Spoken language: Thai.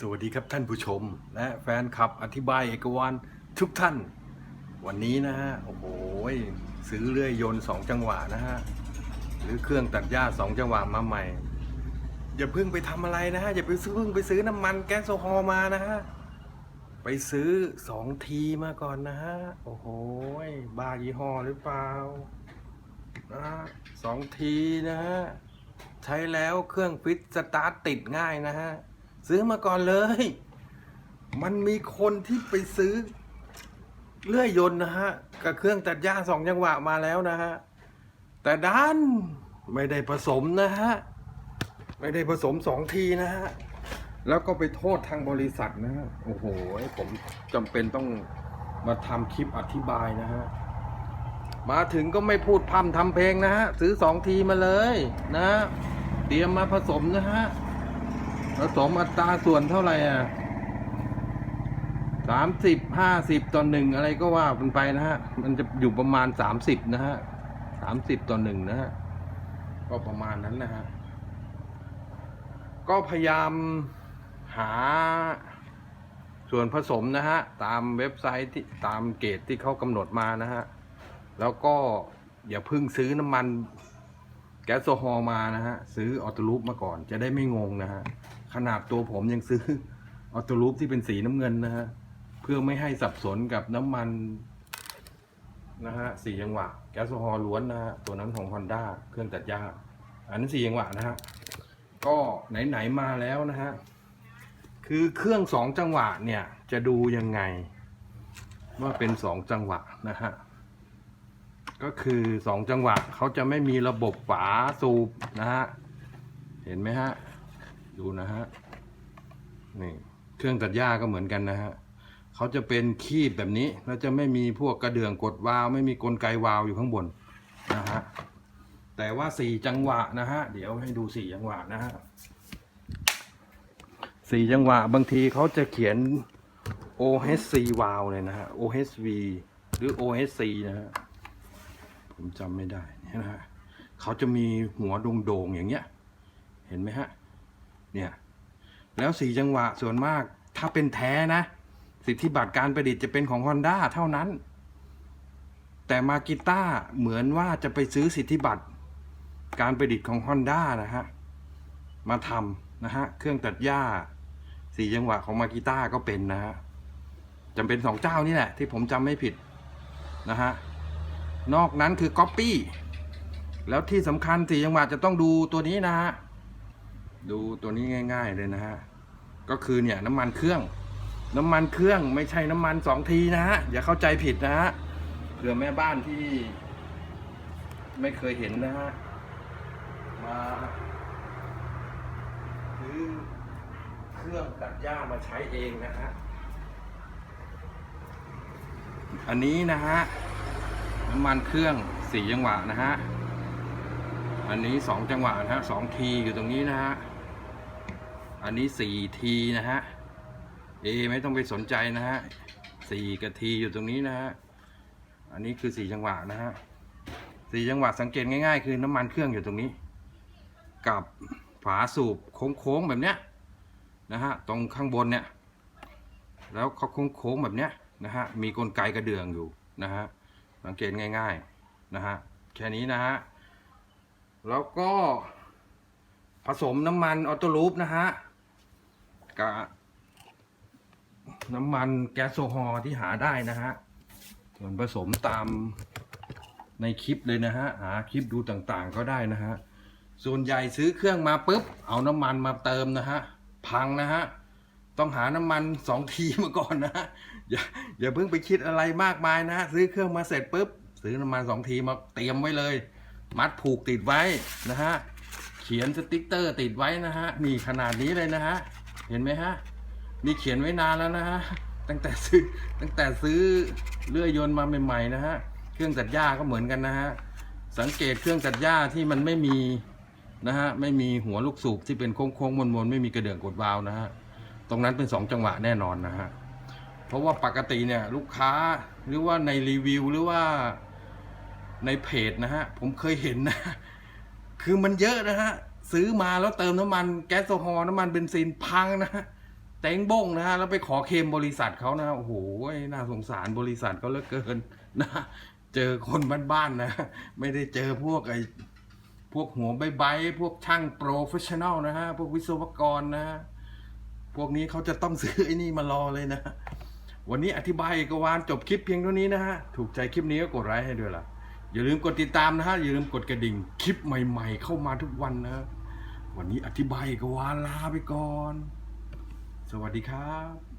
สวัสดีครับท่านผู้ชม และแฟนคลับอธิบายเอกวันทุกท่าน วันนี้นะฮะ โอ้โหซื้อเลื่อยยนต์สองจังหวะนะฮะ หรือเครื่องตัดหญ้าสองจังหวะมาใหม่ อย่าเพิ่งไปทำอะไรนะฮะ อย่าไปซื้อเพิ่งไปซื้อน้ำมันแก๊สโซฮอล์มานะฮะ ไปซื้อสองทีมาก่อนนะฮะ โอ้โหบ้ายี่ห้อหรือเปล่านะสองทีนะฮะ ใช้แล้วเครื่องฟิตสตาร์ทติดง่ายนะฮะ ซื้อมาก่อนเลย มันมีคนที่ไปซื้อเลื่อยยนต์นะฮะ กับเครื่องตัดหญ้าสองจังหวะมาแล้วนะฮะ แต่ดันไม่ได้ผสมนะฮะ ไม่ได้ผสมสองทีนะฮะ แล้วก็ไปโทษทางบริษัทนะฮะ โอ้โห ผมจำเป็นต้องมาทำคลิปอธิบายนะฮะ มาถึงก็ไม่พูดพร่ำทำเพลงนะฮะ ซื้อสองทีมาเลยนะ เตรียมมาผสมนะฮะ ผสมอัตราส่วนเท่าไหร่อะสามสิบห้าสิบต่อหนึ่งอะไรก็ว่ามันไปนะฮะ มันจะอยู่ประมาณสามสิบนะฮะสามสิบต่อหนึ่งนะฮะ ก็ประมาณนั้นนะฮะ ก็พยายามหาส่วนผสมนะฮะ ตามเว็บไซต์ที่ตามเกณฑ์ที่เขากำหนดมานะฮะ แล้วก็อย่าเพิ่งซื้อน้ำมันแก๊สโซฮอล์มานะฮะ ซื้อออโตลูปมาก่อนจะได้ไม่งงนะฮะ ขนาดตัวผมยังซื้อออโตลูปที่เป็นสีน้ำเงินนะฮะ เพื่อไม่ให้สับสนกับน้ำมันนะฮะสี่จังหวะแก๊สโซฮอล์ล้วนนะฮะตัวนั้นของ Honda เครื่องตัดหญ้า อันนั้นสี่จังหวะนะฮะ ก็ไหนๆมาแล้วนะฮะ คือเครื่องสองจังหวะเนี่ย จะดูยังไง ว่าเป็นสองจังหวะนะฮะ ก็คือสองจังหวะเขาจะไม่มีระบบฝาสูบนะฮะ เห็นไหมฮะ ดูนะฮะนี่เครื่องตัดหญ้าก็เหมือนกันนะฮะเขาจะเป็นคีบแบบนี้แล้วจะไม่มีพวกกระเดื่องกดวาล์วไม่มีกลไกวาล์วอยู่ข้างบนนะฮะแต่ว่าสี่จังหวะนะฮะเดี๋ยวให้ดูสี่จังหวะนะฮะสี่จังหวะบางทีเขาจะเขียน OHC วาล์วเลยนะฮะ OHV หรือ OHC นะฮะผมจำไม่ได้นี่นะฮะเขาจะมีหัวโด่งๆอย่างเงี้ย เห็นไหมฮะ เนี่ยแล้วสี่จังหวะส่วนมากถ้าเป็นแท้นะ สิทธิบัตรการประดิษฐ์จะเป็นของ Honda เท่านั้น แต่มากิต้าเหมือนว่าจะไปซื้อสิทธิบัตรการประดิษฐ์ของ Honda นะฮะมาทำนะฮะเครื่องตัดหญ้าสี่จังหวะของมากิต้าก็เป็นนะฮะจำเป็นสองเจ้านี่แหละ ที่ผมจำไม่ผิดนะฮะนอกนั้นคือก๊อปปี้แล้วที่สำคัญสี่จังหวะจะต้องดูตัวนี้นะฮะ ดูตัวนี้ง่าย ๆเลยนะฮะ ก็คือเนี่ยน้ำมันเครื่อง น้ำมันเครื่องไม่ใช่น้ำมันสองทีนะฮะ อย่าเข้าใจผิดนะฮะเผื่อแม่บ้านที่ ไม่เคยเห็นนะฮะ มาซื้อเครื่องตัดหญ้ามาใช้เองนะฮะ อันนี้นะฮะ น้ำมันเครื่องสี่จังหวะนะฮะอันนี้สองจังหวะนะฮะสองทีอยู่ตรงนี้นะฮะ อันนี้สี่ทีนะฮะ เอไม่ต้องไปสนใจนะฮะสี่กับทีอยู่ตรงนี้นะฮะ อันนี้คือสี่จังหวะนะฮะสี่จังหวะสังเกตง่ายๆ คือน้ำมันเครื่องอยู่ตรงนี้ กับฝาสูบโค้งๆแบบเนี้ยนะฮะตรงข้างบนเนี่ยแล้วเขาโค้งๆแบบเนี้ยนะฮะมีกลไกกระเดื่องอยู่นะฮะสังเกตง่ายๆนะฮะแค่นี้นะฮะแล้วก็ผสมน้ำมันออโตลูปนะฮะ กับน้ำมันแก๊สโซฮอล์ที่หาได้นะฮะ ส่วนผสมตามในคลิปเลยนะฮะ หาคลิปดูต่างๆก็ได้นะฮะ ส่วนใหญ่ซื้อเครื่องมาปุ๊บ เอาน้ำมันมาเติมนะฮะ พังนะฮะ ต้องหาน้ำมันสองทีมาก่อนนะฮะ อย่าอย่าเพิ่งไปคิดอะไรมากมายนะฮะ ซื้อเครื่องมาเสร็จปุ๊บ ซื้อน้ำมันสองทีมาเตรียมไว้เลย มัดผูกติดไว้นะฮะ เขียนสติ๊กเตอร์ติดไว้นะฮะ นี่ขนาดนี้เลยนะฮะ เห็นไหมฮะนี่เขียนไว้นานแล้วนะฮะตั้งแต่ซื้อตั้งแต่ซื้อเลื่อยยนต์มาใหม่ๆนะฮะเครื่องตัดหญ้าก็เหมือนกันนะฮะสังเกตเครื่องตัดหญ้าที่มันไม่มีนะฮะไม่มีหัวลูกสูบที่เป็นโค้งๆมนๆไม่มีกระเดื่องกดวาล์วนะฮะตรงนั้นเป็นสองจังหวะแน่นอนนะฮะเพราะว่าปกติเนี่ยลูกค้าหรือว่าในรีวิวหรือว่าในเพจนะฮะผมเคยเห็นนะ คือมันเยอะนะฮะ ซื้อมาแล้วเติมน้ำมันแก๊สโซฮอล์น้ำมันเบนซินพังนะเต็งบ้งนะฮะแล้วไปขอเคมบริษัทเขานะโอ้โหน่าสงสารบริษัทเขาเหลือเกินนะเจอคนบ้านๆนะ ไม่ได้เจอพวกไอ้พวกหัวใบใบพวกช่างโปรเฟชชั่นอลนะฮะพวกวิศวกรนะฮะพวกนี้เขาจะต้องซื้อไอ้นี่มารอเลยนะ วันนี้อธิบายเอกวานจบคลิปเพียงเท่านี้นะฮะ ถูกใจคลิปนี้ก็กดไลค์ให้ด้วยล่ะ อย่าลืมกดติดตามนะฮะ อย่าลืมกดกระดิ่ง คลิปใหม่ๆ เข้ามาทุกวันนะ วันนี้อธิบายกวาลาไปก่อน สวัสดีครับ